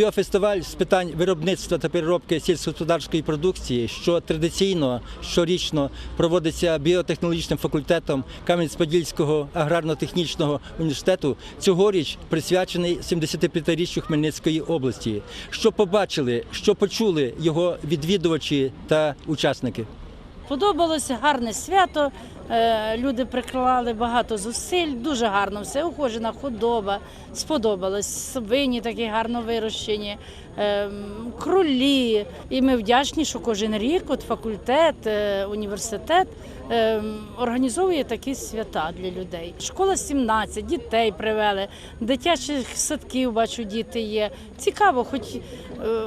Біофестиваль з питань виробництва та переробки сільськогосподарської продукції, що традиційно щорічно проводиться біотехнологічним факультетом Кам'янець-Подільського аграрно-технічного університету, цьогоріч присвячений 75-річчю Хмельницької області. Що побачили, що почули його відвідувачі та учасники? Подобалося гарне свято. Е, Люди приклали багато зусиль, дуже гарно все. Ухожена худоба, сподобалось. Свині такі гарно вирощені, ем, кролі. І ми вдячні, що кожен рік от факультет, е, університет організовує такі свята для людей. Школа 17, дітей привели, дитячих садків бачу, діти є. Цікаво, хоч е,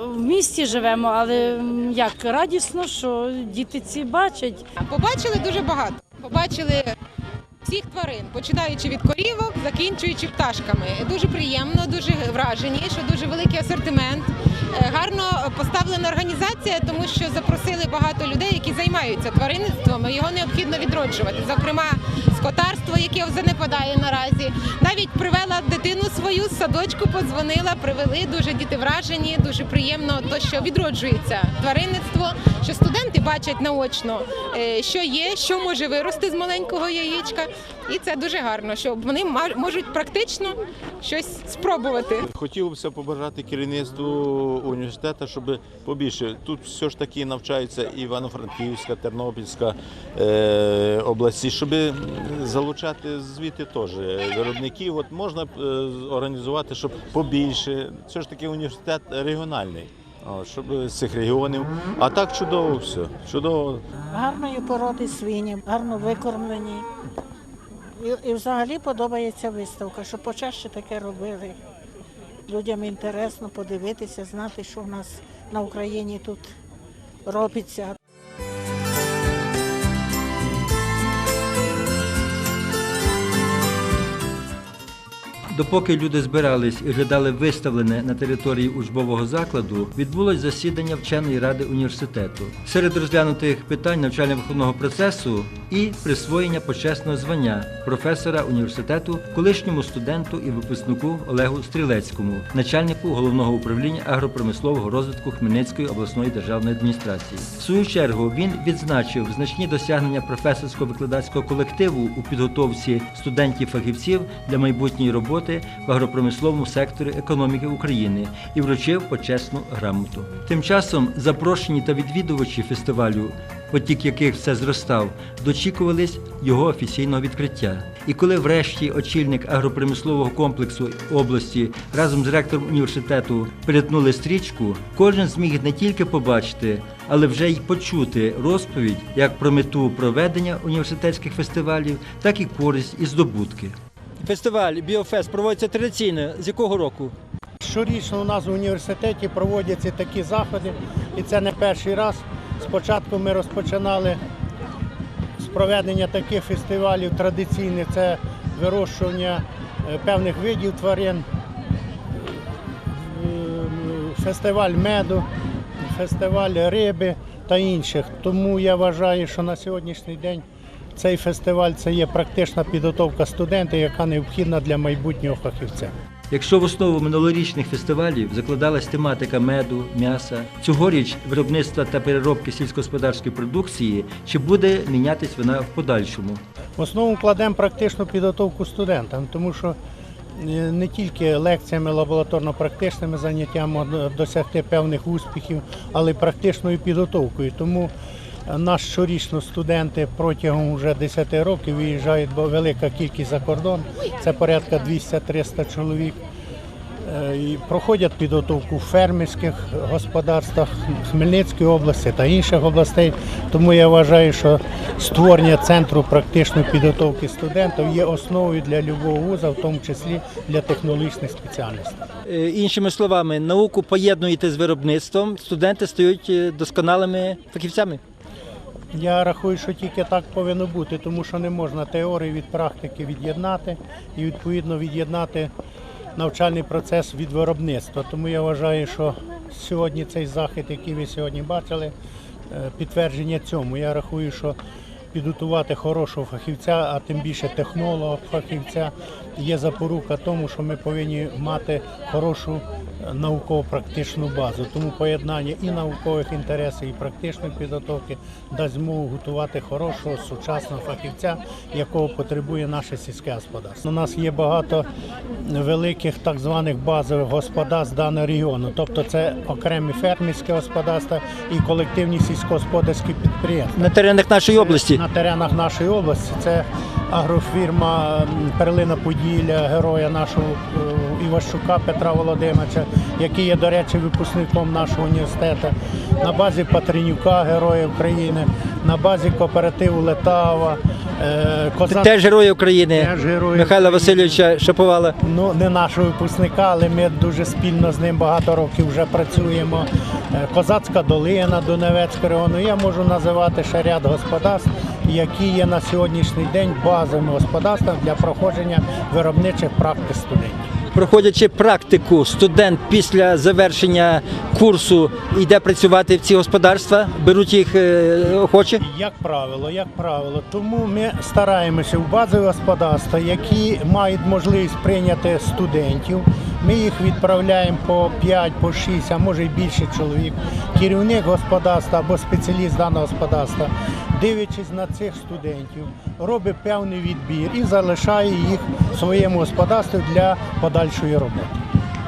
в місті живемо, але як радісно, що діти ці бачать. Побачили дуже багато. Побачили всіх тварин, починаючи від корівок, закінчуючи пташками. Дуже приємно, дуже вражені, що дуже великий асортимент. Гарно поставлена організація, тому що запросили багато людей, які займаються тваринництвом. Його необхідно відроджувати. Зокрема, скотарство, яке занепадає наразі. Навіть привела дитину свою садочку, подзвонила, привели. Дуже діти вражені, дуже приємно, то що відроджується тваринництво, що студенти бачать наочно, е, що є, що може вирости з маленького яєчка. І це дуже гарно, що вони можуть практично щось спробувати. Хотілося побажати керівництву університету, щоб побільше. Тут все ж таки навчаються Івано-Франківська, Тернопільська е, області, щоб залучати звідти теж виробників. От можна е, організувати, щоб побільше. Все ж таки університет регіональний. Щоб з цих регіонів. А так чудово все. Чудово. гарної породи свині, гарно викормлені. І, і взагалі подобається виставка, що почаще таке робили. Людям інтересно подивитися, знати, що в нас на Україні тут робиться. Допоки люди збирались і глядали виставлене на території учбового закладу, відбулось засідання вченої ради університету. Серед розглянутих питань навчально-виховного процесу і присвоєння почесного звання професора університету, колишньому студенту і випускнику Олегу Стрілецькому, начальнику головного управління агропромислового розвитку Хмельницької обласної державної адміністрації. В свою чергу він відзначив значні досягнення професорсько-викладацького колективу у підготовці студентів-фахівців для майбутньої роботи в агропромисловому секторі економіки України і вручив почесну грамоту. Тим часом запрошені та відвідувачі фестивалю, потік яких все зростав, дочікувались його офіційного відкриття. І коли врешті очільник агропромислового комплексу області разом з ректором університету перетнули стрічку, кожен зміг не тільки побачити, але вже й почути розповідь як про мету проведення університетських фестивалів, так і користь і здобутки. Фестиваль Біофест проводиться традиційно. З якого року? Щорічно у нас в університеті проводяться такі заходи, і це не перший раз. Спочатку ми розпочинали з проведення таких фестивалів традиційних це вирощування е, певних видів тварин, е, фестиваль меду, фестиваль риби та інших. Тому я вважаю, що на сьогоднішній день цей фестиваль це є практична підготовка студента, яка необхідна для майбутнього фахівця. Якщо в основу минулорічних фестивалів закладалась тематика меду, м'яса, цьогоріч виробництва та переробки сільськогосподарської продукції, чи буде мінятись вона в подальшому? В основному кладемо практичну підготовку студентам, тому що е, не тільки лекціями, лабораторно-практичними заняттями досягти певних успіхів, але й практичною підготовкою. Тому е, наш щорічно студенти протягом вже 10 років виїжджають, бо велика кількість за кордон, це порядка 200-300 чоловік. Е, і проходять підготовку в фермерських господарствах Хмельницької області та інших областей. Тому я вважаю, що створення центру практичної підготовки студентів є основою для любого вуза, в тому числі для технологічних спеціальностей. Е, Іншими словами, науку поєднуєте з виробництвом, студенти стають е, досконалими фахівцями. Я рахую, що тільки так повинно бути, тому що не можна теорію від практики від'єднати і відповідно від'єднати навчальний процес від виробництва. Тому я вважаю, що сьогодні цей захід, який ви сьогодні бачили, е, підтвердження цьому. Я рахую, що підготувати хорошого фахівця, а тим більше технолога фахівця, є запорука тому, що ми повинні мати хорошу науково-практичну базу. Тому поєднання і наукових інтересів, і практичної підготовки дасть змогу готувати хорошого сучасного фахівця, якого потребує наше сільське господарство. У нас є багато великих так званих базових господарств даного регіону, тобто це окремі фермерські господарства і колективні сільськогосподарські підприємства. На теренах нашої області. На теренах нашої області це агрофірма Перлина Поділля, героя нашого е, Іващука Петра Володимировича, який є, до речі, випускником нашого університету, на базі Патринюка, Героя України, на базі кооперативу Летава. е, Козак- Теж герої України Теж герої Михайла України. Васильовича Шаповала. Ну, не нашого випускника, але ми дуже спільно з ним багато років вже працюємо. Е, Козацька долина Донецького району. Я можу називати ще ряд господарств, які є на сьогоднішній день базовими господарствами для проходження виробничих практик студентів. Проходячи практику, студент після завершення курсу йде працювати в ці господарства, беруть їх е, охоче. Як правило, як правило, тому ми стараємося в базові господарства, які мають можливість прийняти студентів. Ми їх відправляємо по 5, по 6, а може й більше чоловік. Керівник господарства або спеціаліст даного господарства, дивлячись на цих студентів, робить певний відбір і залишає їх в своєму господарстві для подальшої роботи.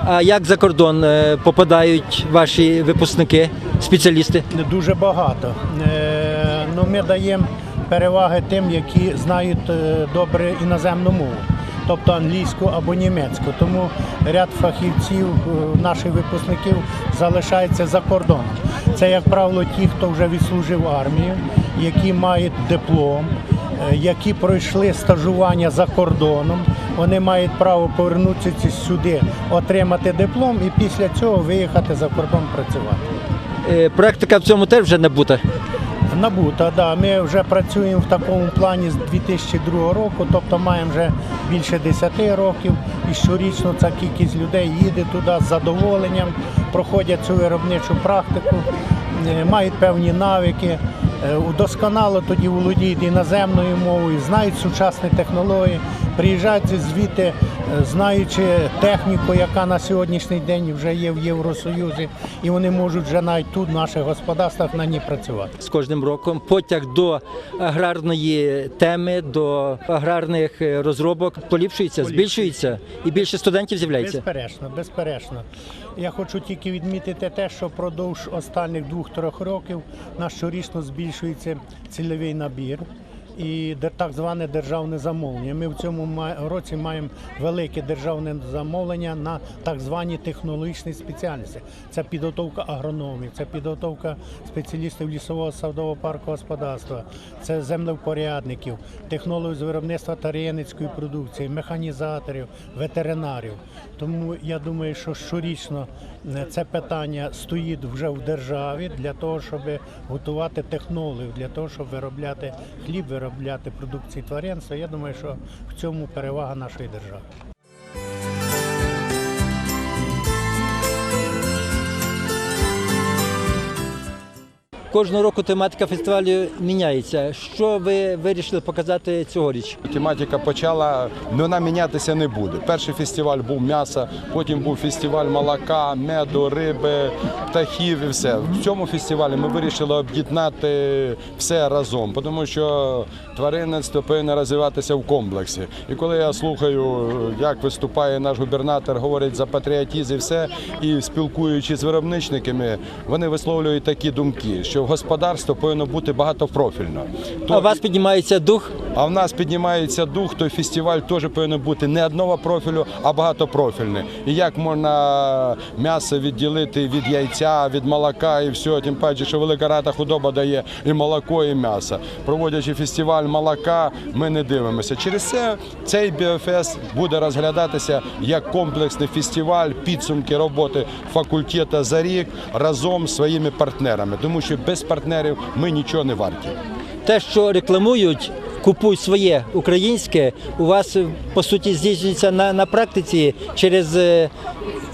А як за кордон е, попадають ваші випускники, спеціалісти? Дуже багато. Е, Ну, ми даємо переваги тим, які знають е, добре іноземну мову, тобто англійську або німецьку. Тому ряд фахівців, е, наших випускників залишається за кордоном. Це, як правило, ті, хто вже відслужив армію, які мають диплом, е, які пройшли стажування за кордоном. Вони мають право повернутися сюди, отримати диплом і після цього виїхати за кордон працювати. Е, Практика в цьому теж вже набута. Набута, да. Ми вже працюємо в такому плані з 2002 року, тобто маємо вже більше 10 років. І щорічно ця кількість людей їде туди з задоволенням, проходять цю виробничу практику, е, мають певні навики, е, удосконало тоді володіють іноземною мовою, знають сучасні технології, приїжджають звідти, е, знаючи техніку, яка на сьогоднішній день вже є в Євросоюзі, і вони можуть вже навіть тут, в наших господарствах, на ній працювати. З кожним роком потяг до аграрної теми, до аграрних е, розробок поліпшується, збільшується і більше студентів з'являється. Безперечно, безперечно. Я хочу тільки відмітити те, що впродовж останніх двох-трьох років наш щорічно збільшується цільовий набір. І так зване державне замовлення. Ми в цьому році маємо велике державне замовлення на так звані технологічні спеціальності. Це підготовка агрономів, це підготовка спеціалістів лісового садового парку господарства, це землевпорядників, технологів з виробництва тар'яницької продукції, механізаторів, ветеринарів. Тому я думаю, що щорічно е, це питання стоїть вже в державі для того, щоб готувати технологів, для того, щоб виробляти хліб, виробляти продукції тваринства. Я думаю, що в цьому перевага нашої держави. Кожного року тематика фестивалю міняється. Що ви вирішили показати цьогоріч? Тематика почала, ну, вона мінятися не буде. Перший фестиваль був м'яса, потім був фестиваль молока, меду, риби, птахів і все. В цьому фестивалі ми вирішили об'єднати все разом, тому що тваринництво повинно розвиватися в комплексі. І коли я слухаю, як виступає наш губернатор, говорить за патріотизм і все, і спілкуючись з виробничниками, вони висловлюють такі думки, що господарство повинно бути багатопрофільно. А у вас піднімається дух? А в нас піднімається дух, той фестиваль теж повинен бути не одного профілю, а багатопрофільний. І як можна м'ясо відділити від яйця, від молока і все, тим паче, що велика рада худоба дає і молоко, і м'ясо. Проводячи фестиваль молока, ми не дивимося. Через це цей біофест буде розглядатися як комплексний фестиваль, підсумки роботи факультету за рік разом з своїми партнерами, тому що без партнерів ми нічого не варті. Те, що рекламують, купуй своє українське, у вас по суті здійснюється на, на практиці через е,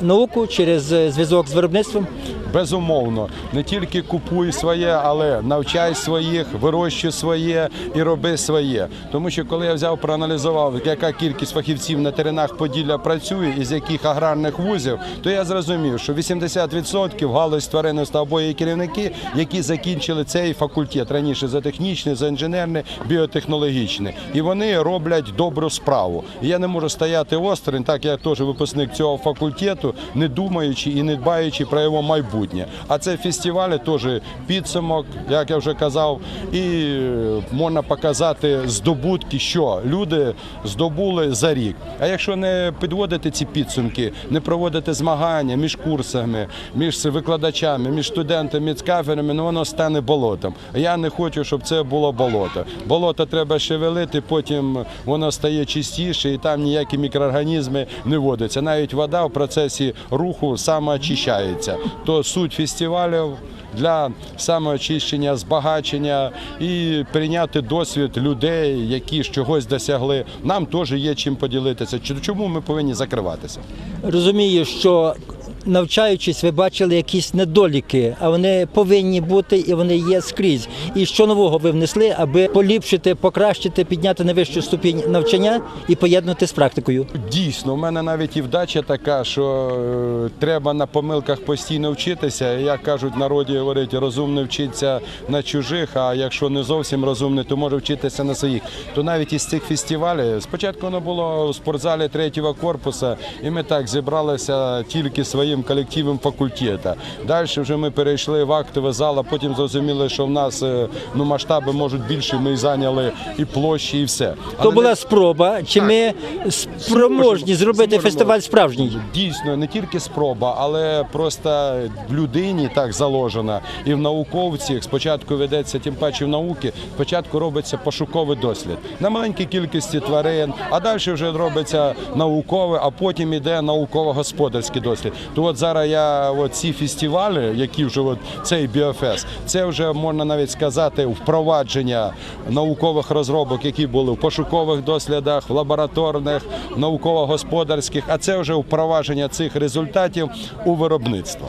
науку, через е, зв'язок з виробництвом. безумовно, не тільки купуй своє, але навчай своїх, вирощуй своє і роби своє. Тому що коли я взяв, проаналізував, яка кількість фахівців на теренах Поділля працює і з яких аграрних вузів, то я зрозумів, що 80% галузь тваринництва або є керівники, які закінчили цей факультет раніше за технічний, за інженерний, біотехнологічний. І вони роблять добру справу. Я не можу стояти осторонь, так я теж випускник цього факультету, не думаючи і не дбаючи про його майбутнє. А це фестивалі теж підсумок, як я вже казав, і е, можна показати здобутки, що люди здобули за рік. А якщо не підводити ці підсумки, не проводити змагання між курсами, між викладачами, між студентами, між кафедрами, ну воно стане болотом. Я не хочу, щоб це було болото. Болото треба шевелити, потім воно стає чистіше, і там ніякі мікроорганізми не водяться. Навіть вода в процесі руху самоочищається. То суть фестивалів для самоочищення, збагачення і прийняти досвід людей, які чогось досягли. Нам теж є чим поділитися. Чому ми повинні закриватися? Розумію, що навчаючись, ви бачили якісь недоліки, а вони повинні бути і вони є скрізь. І що нового ви внесли, аби поліпшити, покращити, підняти на вищу ступінь навчання і поєднати з практикою. Дійсно, у мене навіть і вдача така, що е, треба на помилках постійно вчитися. Як кажуть народі, говорить, розумний вчиться на чужих, а якщо не зовсім розумний, то може вчитися на своїх. То навіть із цих фестивалів спочатку воно було у спортзалі третього корпусу, і ми так зібралися тільки своїм колективом факультету. Далі вже ми перейшли в актовий зал, а потім зрозуміли, що в нас е, ну, масштаби можуть більше. Ми зайняли і площі, і все. То Але була не- спроба, чи ми спроможні зробити Зможемо. фестиваль справжній? Дійсно, не тільки спроба, але просто в людині так заложено. І в науковцях спочатку ведеться, тим паче в науки, спочатку робиться пошуковий дослід на маленькій кількості тварин, а далі вже робиться науковий, а потім іде науково-господарський дослід. То от зараз я от ці фестивалі, які вже от цей біофест, це вже можна навіть сказати впровадження наукових розробок, які були в пошукових дослідах, в лабораторних, науково-господарських, а це вже впровадження цих результатів у виробництво.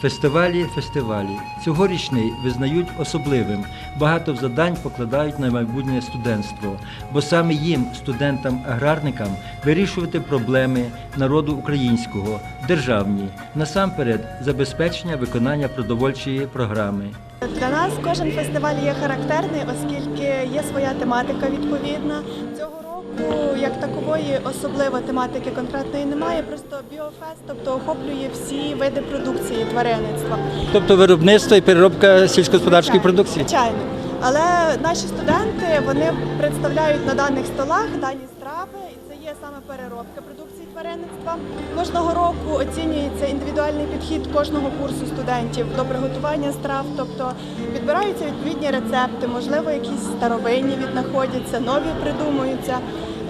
Фестивалі, фестивалі. Цьогорічний визнають особливим. Багато завдань покладають на майбутнє студентство, бо саме їм, студентам-аграрникам, вирішувати проблеми народу українського, державні, насамперед забезпечення виконання продовольчої програми. Для нас кожен фестиваль є характерний, оскільки є своя тематика відповідна. Цього року як такової особливо тематики конкретної немає, просто біофест, тобто охоплює всі види продукції тваринництва. Тобто виробництво і переробка сільськогосподарської продукції. Звичайно. Але наші студенти вони представляють на даних столах дані страви, і це є саме переробка продукції тваринництва. Кожного року оцінюється індивідуальний підхід кожного курсу студентів до приготування страв, тобто підбираються відповідні рецепти, можливо, якісь старовинні віднаходяться, нові придумуються.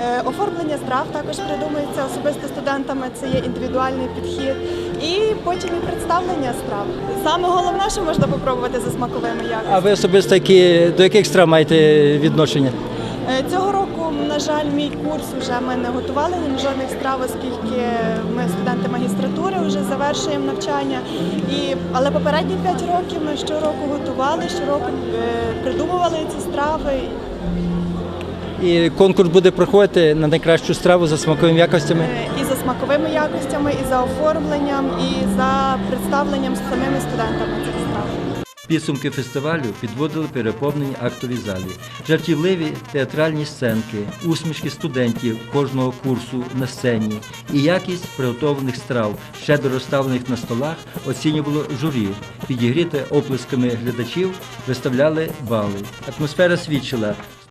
Е, Оформлення страв також придумується особисто студентами, це є індивідуальний підхід. І потім і представлення страв. Саме головне, що можна попробувати за смаковими якостями. А ви особисто які, до яких страв маєте відношення? Е, Цього року, на жаль, мій курс вже ми не готували жодних страв, оскільки ми студенти магістратури вже завершуємо навчання. І, але попередні 5 років ми щороку готували, щороку е, придумували ці страви. І конкурс буде проходити на найкращу страву за смаковими якостями. Е, І за смаковими якостями, і за оформленням, і за представленням з самими студентами цих страв. Підсумки фестивалю підводили переповнені актові залі, жартівливі театральні сценки, усмішки студентів кожного курсу на сцені і якість приготованих страв, щедро розставлених на столах, оцінювало журі. Підігріте оплесками глядачів виставляли бали. Атмосфера свідчила,